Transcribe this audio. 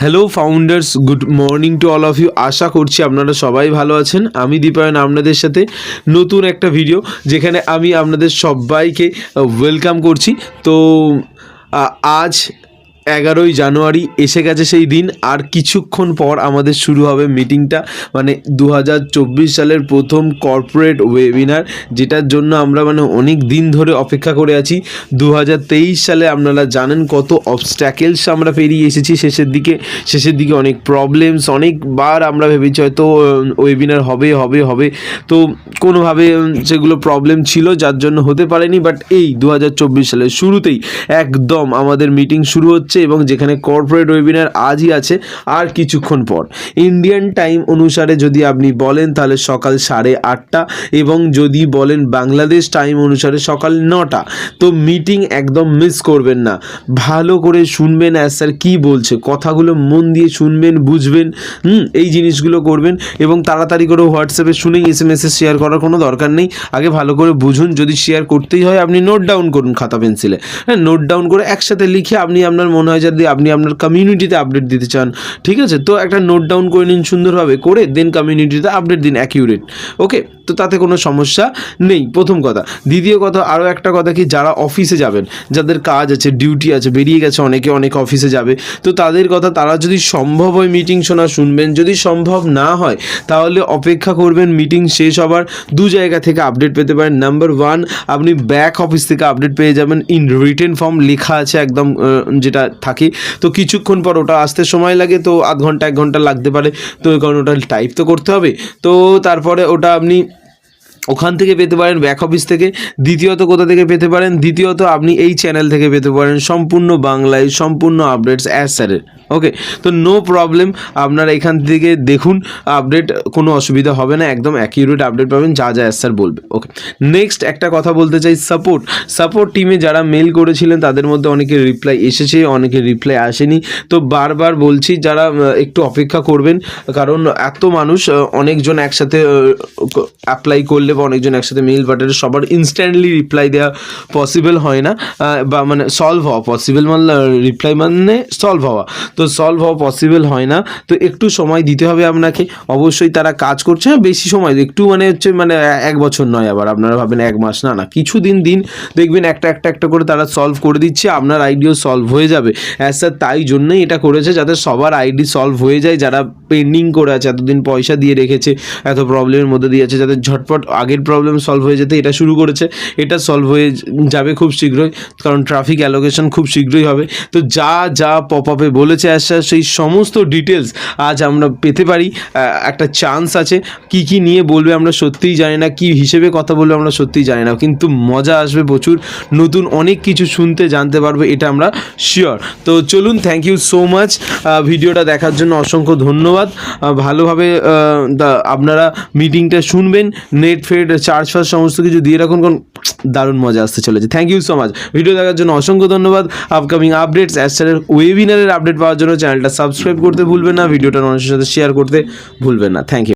Hello founders good morning to all of you আশা করছি আপনারা সবাই ভালো আছেন। আমি দীপায়ন, আপনাদের সাথে নতুন একটা ভিডিও যেখানে আমি আপনাদের সবাইকে ওয়েলকাম করছি। তো আজ এগারোই জানুয়ারি, এসে গেছে সেই দিন। আর কিছুক্ষণ পর আমাদের শুরু হবে মিটিংটা। মানে দু হাজার চব্বিশ সালের প্রথম কর্পোরেট ওয়েবিনার, যেটার জন্য আমরা মানে অনেক দিন ধরে অপেক্ষা করে আছি। দু হাজার তেইশ সালে আপনারা জানেন কত অবস্ট্যাকেলস আমরা পেরিয়ে এসেছি। শেষের দিকে শেষের দিকে অনেক প্রবলেমস অনেকবার আমরা ভেবেছি হয়তো ওয়েবিনার হবে হবে হবে। তো কোনোভাবে সেগুলো প্রবলেম ছিল, যার জন্য হতে পারেনি। বাট এই দু হাজার চব্বিশ সালের শুরুতেই একদম আমাদের মিটিং শুরু হচ্ছে। এবং যেখানে কর্পোরেট ওয়েবিনার আজই আছে আর কিছুক্ষণ পর। ইন্ডিয়ান টাইম অনুসারে যদি আপনি বলেন তাহলে সকাল সাড়ে আটটা এবং যদি বলেন বাংলাদেশ টাইম অনুসারে সকাল নটা, তো মিটিং একদম মিস করবেন না। ভালো করে শুনবেন অ্যাজ স্যার কী বলছে, কথাগুলো মন দিয়ে শুনবেন, বুঝবেন, হুম, এই জিনিসগুলো করবেন এবং তাড়াতাড়ি করে হোয়াটসঅ্যাপে শুনেই এস এম এসে শেয়ার করার কোনো দরকার নেই। আগে ভালো করে বুঝুন, যদি শেয়ার করতেই হয় আপনি নোট ডাউন করুন খাতা পেন্সিলে হ্যাঁ নোট ডাউন করে একসাথে লিখে আপনি আপনার মনে হয় যদি আপনি আপনার কমিউনিটিতে আপডেট দিতে চান, ঠিক আছে? তো একটা নোট ডাউন করে নিন সুন্দরভাবে করে দেন কমিউনিটিতে আপডেট দিন অ্যাকিউরেট ওকে তো তাতে কোনো সমস্যা নেই। প্রথম কথা। দ্বিতীয় কথা আরও একটা কথা কি, যারা অফিসে যাবেন, যাদের কাজ আছে ডিউটি আছে, বেরিয়ে গেছে, অনেকে অনেক অফিসে যাবে, তো তাদের কথা তারা যদি সম্ভব হয় মিটিং শোনা, শুনবেন। যদি সম্ভব না হয়, তাহলে অপেক্ষা করবেন মিটিং শেষ হবার দু জায়গা থেকে আপডেট পেতে পারেন। নাম্বার ওয়ান আপনি ব্যাক অফিস থেকে আপডেট পেয়ে যাবেন। ইন রিটেন ফর্ম লেখা আছে একদম যেটা থাকে। তো কিছুক্ষণ পর ওটা আসতে সময় লাগে, তো আধ ঘণ্টা, এক ঘণ্টা লাগতে পারে। তো কারণ ওটা টাইপ তো করতে হবে। তো তারপরে ওটা আপনি ওখান থেকে পেতে পারেন ব্যাক অফিস থেকে, দ্বিতীয়ত কোথা থেকে পেতে পারেন? দ্বিতীয়ত আপনি এই চ্যানেল থেকে পেতে পারেন সম্পূর্ণ বাংলায়, সম্পূর্ণ আপডেটস অ্যাজ স্যারের ওকে তো নো প্রবলেম আপনারা এখান থেকে দেখুন আপডেট কোনো অসুবিধা হবে না, একদম অ্যাকিউরেট আপডেট পাবেন, যা যা অ্যাজ স্যার বলবে। ওকে নেক্সট একটা কথা বলতে চাই সাপোর্ট সাপোর্ট টিমে যারা মেল করেছিলেন, তাদের মধ্যে অনেকের রিপ্লাই এসেছে অনেকের রিপ্লাই আসেনি। তো বারবার বলছি, যারা একটু অপেক্ষা করবেন, কারণ এত মানুষ অনেকজন একসাথে অ্যাপ্লাই করলে বা অনেকজন একসাথে মেল পাঠালে সবার ইনস্ট্যান্টলি রিপ্লাই দেওয়া পসিবল হয় না বা মানে সলভ হওয়া পসিবল মানে রিপ্লাই মানে সলভ হওয়া। তো সলভ হওয়া পসিবল হয় না, তো একটু সময় দিতে হবে আপনাকে। অবশ্যই তারা কাজ করছে হ্যাঁ বেশি সময় একটু মানে হচ্ছে মানে এক বছর নয় আবার, আপনারা ভাবেন এক মাস, না না, কিছু দিন দিন। দেখবেন একটা একটা একটা করে তারা সলভ করে দিচ্ছে, আপনার আইডিও সলভ হয়ে যাবে। অ্যাজ স্যার তাই জন্যই এটা করেছে যাতে সবার আইডি সলভ হয়ে যায়, যারা পেন্ডিং করে আছে, এতদিন পয়সা দিয়ে রেখেছে, এত প্রবলেমের মধ্যে দিয়ে আছে যাদের ঝটপট আগের প্রবলেম সলভ হয়ে যেতে এটা শুরু করেছে। এটা সলভ হয়ে যাবে খুব শীঘ্রই, কারণ ট্রাফিক অ্যালোকেশন খুব শীঘ্রই হবে। তো যা যা পপ আপে বলেছে আশা সেই সমস্ত ডিটেলস আজ আমরা পেতে পারি। একটা চান্স আছে, কি কি নিয়ে বলবে আমরা সত্যিই জানি না, কি হিসেবে কথা বলবে আমরা সত্যিই জানি না। কিন্তু মজা আসবে প্রচুর, নতুন অনেক কিছু শুনতে, জানতে পারবে, এটা আমরা শিওর তো চলুন থ্যাংক ইউ সো মাচ ভিডিওটা দেখার জন্য অসংখ্য ধন্যবাদ। ভালোভাবে আপনারা মিটিংটা শুনবেন নেট ফেড চার্জ ফার্জ সমস্ত কিছু দিয়ে রাখুন কোন দারুণ মজা আসতে চলেছে। Thank you so much video দেখার জন্য অসংখ্য ধন্যবাদ। আপকামিং আপডেটস অ্যাস্টারের ওয়েবিনারের আপডেট পাওয়ার জন্য চ্যানেলটা সাবস্ক্রাইব করতে ভুলবেন না। ভিডিওটা মানুষের সাথে শেয়ার করতে ভুলবেন না। Thank you